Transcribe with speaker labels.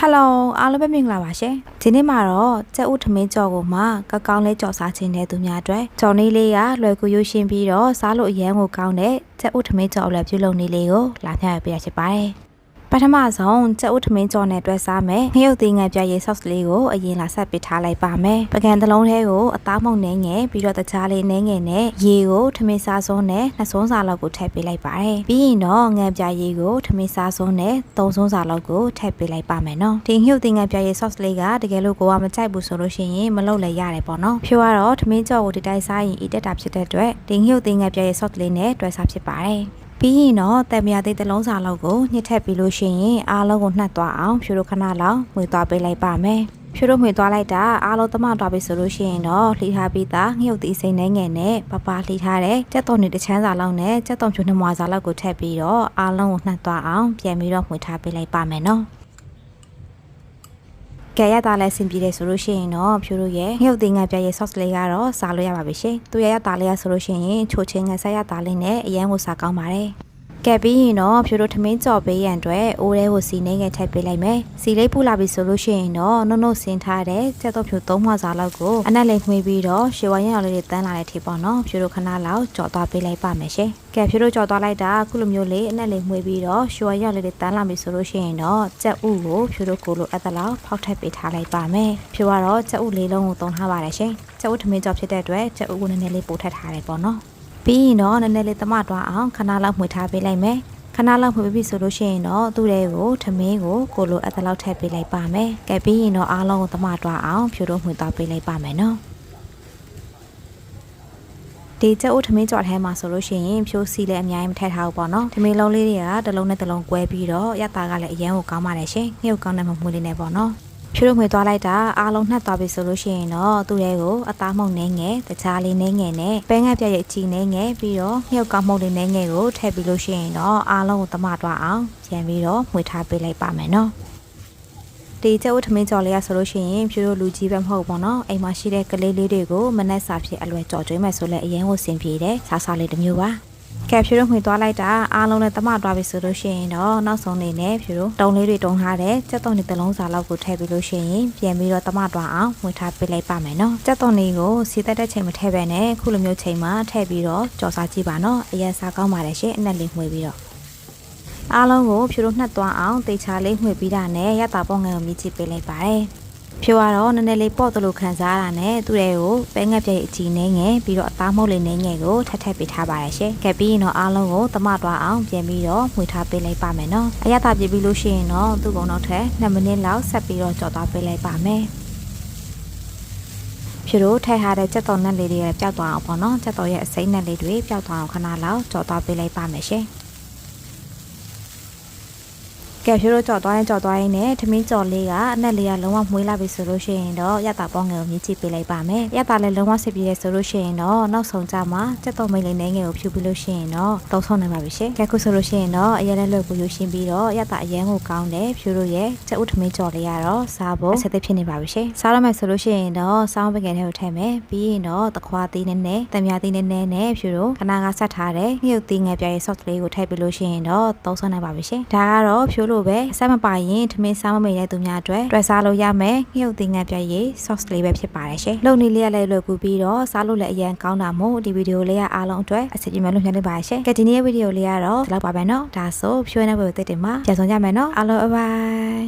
Speaker 1: ဟယ်လိုအားလုံးပဲမင်္ဂလာပါရှင်ဒီနေ့မှာတော့ကြက်ဥထမင်းကြော်ကိုမှကကောင်းလေးကြော်စားခြင်းတဲ့သူများအတွက်ကြော်နေလေးကလွယ်ကူရွှရှင်းပြီးတော့စားလို့အရန်ကိုကောင်းတဲ့ကြက်ဥထမင်းကြော်အလွယ်ပြုလုပ်နေလေးကိုလာပြရပေးရချင်ပါတယ် ပထမဆုံးကြက်ဥထမင်းကြော်နဲ့တွဲစားမယ်ငရုတ်သီးငံပြရေး sauce လေးကိုအရင်လာဆက်ပစ်ထားလိုက်ပါမယ်ပကံတစ်လုံးထဲကိုအသားမှုန့်နှင်းငယ်ပြီးတော့တခြားလေးနှင်းငယ်နဲ့ရေကိုထမင်းစားစုံးနဲ့နှစ်စုံးစာလောက်ကိုထည့်ပေးလိုက်ပါတယ်ပြီးရင်တော့ငံပြရေးကိုထမင်းစားစုံးနဲ့သုံးစုံးစာလောက်ကိုထည့်ပေးလိုက်ပါမယ်နော်ဒီငရုတ်သီးငံပြရေး sauce လေးကတကယ်လို့ကိုကမကြိုက်ဘူးဆိုလို့ရှိရင်မလုပ်လည်းရတယ်ပေါ့နော်ဖြိုးကတော့ထမင်းကြော်ကိုဒီတိုင်းစားရင်ဤတက်တာဖြစ်တဲ့အတွက်ဒီငရုတ်သီးငံပြရေး sauce လေးနဲ့တွဲစားဖြစ်ပါတယ် ပြီးရင်တော့တံမြာသေးတစ်လုံးစာလောက်ကိုညှစ်ထည့်ပြီးလို့ရှိရင်အားလုံးကိုနှက်သွားအောင်ဖြိုးတို့ခဏလောက်မှွေသွားပေးလိုက်ပါမယ်ဖြိုးတို့မှွေသွားလိုက်တာအားလုံးသမသွားပြီဆိုလို့ရှိရင်တော့လှီထားပြီးသားငှုတ်သီးစိမ့်နှဲငယ်နဲ့ပပလှီထားတဲ့ကြက်သွန်တွေတစ်ချမ်းစာလောက်နဲ့ကြက်သွန်ဖြူနှမွာစာလောက်ကိုထည့်ပြီးတော့အားလုံးကိုနှက်သွားအောင်ပြန်ပြီးတော့မှွေထားပေးလိုက်ပါမယ်နော် ကဲရတာလည်းအဆင်ပြေတယ်ဆိုလို့ရှိရင်တော့ဖြိုးတို့ရဲ့ငှုတ်သီးငါပြရဲ့ sauce လေးကတော့စားလို့ရပါပြီရှင်။သူရရတာလေးရဆိုလို့ရှိရင်ချိုချင်းငါဆက်ရတာလေးနဲ့အရန်ကိုစားကောင်းပါတယ်။ ကဲပြီးရင်တော့ဖြိုးတို့ထမင်းကြော်ပေးရန်အတွက်အိုးထဲကိုစီနေငယ်ထည့်ပေးလိုက်မယ်။စီလေးပူလာပြီဆိုလို့ရှိရင်တော့နှုတ်နှုတ်ဆင်းထားတဲ့ကြက်တော့ဖြိုးသုံးမှစားလောက်ကိုအနက်လေးမှွေးပြီးတော့ရှေဝါရင်ရောင်လေးတွေတန်းလာတဲ့ထိပေါ့နော်။ဖြိုးတို့ခဏလောက်ကြော်သွားပေးလိုက်ပါမယ်ရှင်။ကဲဖြိုးတို့ကြော်သွားလိုက်တာအခုလိုမျိုးလေးအနက်လေးမှွေးပြီးတော့ရှေဝါရင်ရောင်လေးတွေတန်းလာပြီဆိုလို့ရှိရင်တော့ကြက်ဥကိုဖြိုးတို့ကိုလိုအပ်သလောက်ဖောက်ထည့်ပေးထားလိုက်ပါမယ်။ဖြိုးကတော့ကြက်ဥလေးလုံးကိုသုံးထားပါတယ်ရှင်။ကြက်ဥထမင်းကြော်ဖြစ်တဲ့အတွက်ကြက်ဥကိုနည်းနည်းလေးပို့ထည့်ထားတယ်ပေါ့နော်။ ပြီးရင်တော့နည်းနည်းလေးသမတွားအောင်ခဏလောက်မှွေထားပေးလိုက်မယ်။ခဏလောက်မှပြီဆိုလို့ရှိရင်တော့သူ့တဲကိုထမင်းကိုကိုလိုအပ်သလောက်ထည့်ပေးလိုက်ပါမယ်။ကဲပြီးရင်တော့အားလုံးကိုသမတွားအောင်ဖြိုတော့မှွေသွားပေးလိုက်ပါမယ်နော်။ဒီကြက်ဥထမင်းကြော်ထဲမှာဆိုလို့ရှိရင်ဖြိုးစီလည်းအများကြီးမထည့်ထားဘူးပေါ့နော်။ထမင်းလုံးလေးတွေကတစ်လုံးနဲ့တစ်လုံးကွဲပြီးတော့ရတာကလည်းအရန်ကိုကောင်းပါတယ်ရှင်။ငှုတ်ကောင်းတဲ့မမွေးလေးနဲ့ပေါ့နော်။ ဖြိုးလို့ငွေသွားလိုက်တာအားလုံးနှက်သွားပြီဆိုလို့ရှိရင်တော့သူ့ရဲ့ကိုအသားမှုန့်နှင်းငယ်တခြားလေးနှင်းငယ်နဲ့ပဲငတ်ပြရဲ့အချီနှင်းငယ်ပြီးတော့မြုပ်ကောက်မှုန့်လေးနှင်းငယ်ကိုထည့်ပြီးလို့ရှိရင်တော့အားလုံးကိုသမသွားအောင်ပြန်ပြီးတော့မှွေထားပေးလိုက်ပါမယ်နော်ဒီကျုပ်ထမင်းကြော်လေးရဆိုလို့ရှိရင်ဖြိုးတို့လူကြီးပဲမဟုတ်ဘူးနော်အိမ်မှာရှိတဲ့ကလေးလေးတွေကိုမနက်စာဖြစ်အလွယ်ကြော်ကျွေးမယ်ဆိုလဲအရင်ကိုစင်ပြေတယ်စားစားလေးတစ်မျိုးပါ ကဲဖြူတို့မှွေသွားလိုက်တာအားလုံးနဲ့တမသွားပြီဆိုလို့ရှိရင်တော့နောက်ဆုံးနေနဲ့ဖြူတို့တုံလေးတွေတုံထားတဲ့ကြက်သွန်တွေတစ်လုံးစာလောက်ကိုထည့်ပြီးလို့ရှိရင်ပြန်ပြီးတော့တမသွားအောင်မှွေထားပေးလိုက်ပါမယ်နော်ကြက်သွန်တွေကိုစီတက်တဲ့ချိန်မထည့်ပဲနဲ့ခုလိုမျိုးချိန်မှာထည့်ပြီးတော့ကြော်စားကြည့်ပါနော်အရင်စားကောင်းပါတယ်ရှင်အနက်လေးမှွေပြီးတော့အားလုံးကိုဖြူတို့နှက်သွားအောင်တေချာလေးမှွေပြီးတာနဲ့ရတာပေါငန်ကိုမြည်ကြည့်ပေးလိုက်ပါတယ် ဖြိုးကတော့နည်းနည်းလေးပေါ့တလို့ခံစားရတာနဲ့သူ့ရဲ့ကိုပဲငက်ပြည့်အကြည့်နေငယ်ပြီးတော့အသားမုတ်လေးနေငယ်ကိုထပ်ထပ်ပေးထားပါတယ်ရှင်။ကဲပြီးရင်တော့အားလုံးကိုသမတွားအောင်ပြင်ပြီးတော့မှွေထားပေးလိုက်ပါမယ်နော်။အရသာပြပြီးလို့ရှိရင်တော့သူ့ကုံတော့ထက်2မိနစ်လောက်ဆက်ပြီးတော့ကြော်သွားပေးလိုက်ပါမယ်။ဖြူတို့ထည့်ထားတဲ့ကြက်တော်နက်လေးတွေပျောက်သွားအောင်ပေါ့နော်။ကြက်တော်ရဲ့အစိမ့်နက်လေးတွေပျောက်သွားအောင်ခဏလောက်ကြော်သွားပေးလိုက်ပါမယ်ရှင်။ ကဲဖြိုးတို့ကြော်သွားရင်ကြော်သွားရင်နဲ့ထမင်းကြော်လေးကအနက်လေးကလုံးဝမွေးလာပြီဆိုလို့ရှိရင်တော့ရတာပေါငယ်ကိုမြည်ကြည့်ပေးလိုက်ပါမယ်ရတာလည်းလုံးဝစစ်ပြည့်ရဲဆိုလို့ရှိရင်တော့နောက်ဆုံးကြမှာစက်တော်မိတ်လေးနဲ့ငယ်ကိုဖြူပြီးလို့ရှိရင်တော့သုံးဆုံးနိုင်ပါပြီရှင်ကဲခုဆိုလို့ရှိရင်တော့အရင်လည်းလွယ်ကူရရှင်းပြီးတော့ရတာအရင်ကိုကောင်းတယ်ဖြိုးတို့ရဲ့စက်ဥထမင်းကြော်လေးကတော့စားဖို့အဆက်သက်ဖြစ်နေပါပြီရှင်စားရမယ်ဆိုလို့ရှိရင်တော့စောင်းပကံထဲကိုထည့်မယ်ပြီးရင်တော့တခွားသေးနဲ့နဲ့တံမြာသေးနဲ့နဲ့နဲ့ဖြိုးတို့ခဏကဆက်ထားတဲ့ငှုတ်သေးငယ်ပြားရဲ့ sauce လေးကိုထည့်ပြီးလို့ရှိရင်တော့သုံးဆုံးနိုင်ပါပြီရှင်ဒါကတော့ဖြိုးလိုပဲစားမပါရင်ထမင်းစားမမိတဲ့သူများအတွက်တွယ်စားလို့ရမယ်။ငှုပ်သီးငန်းပြည့်ရေ sauce လေးပဲဖြစ်ပါတယ်ရှင်။လုံနေလေးရလည်းလွယ်ကူပြီးတော့စားလို့လည်းအရန်ကောင်းတာမို့ဒီဗီဒီယိုလေးကအားလုံးအတွက်အစီအစဉ်လို့မျှလိုက်ပါရှင်။ကဲဒီနေ့ရဲ့ဗီဒီယိုလေးကတော့ဒီလောက်ပါပဲနော်။ဒါဆိုဖြိုးနေဖို့တိတ်တင်မှာပြန်ဆောင်ကြမယ်နော်။အားလုံး bye bye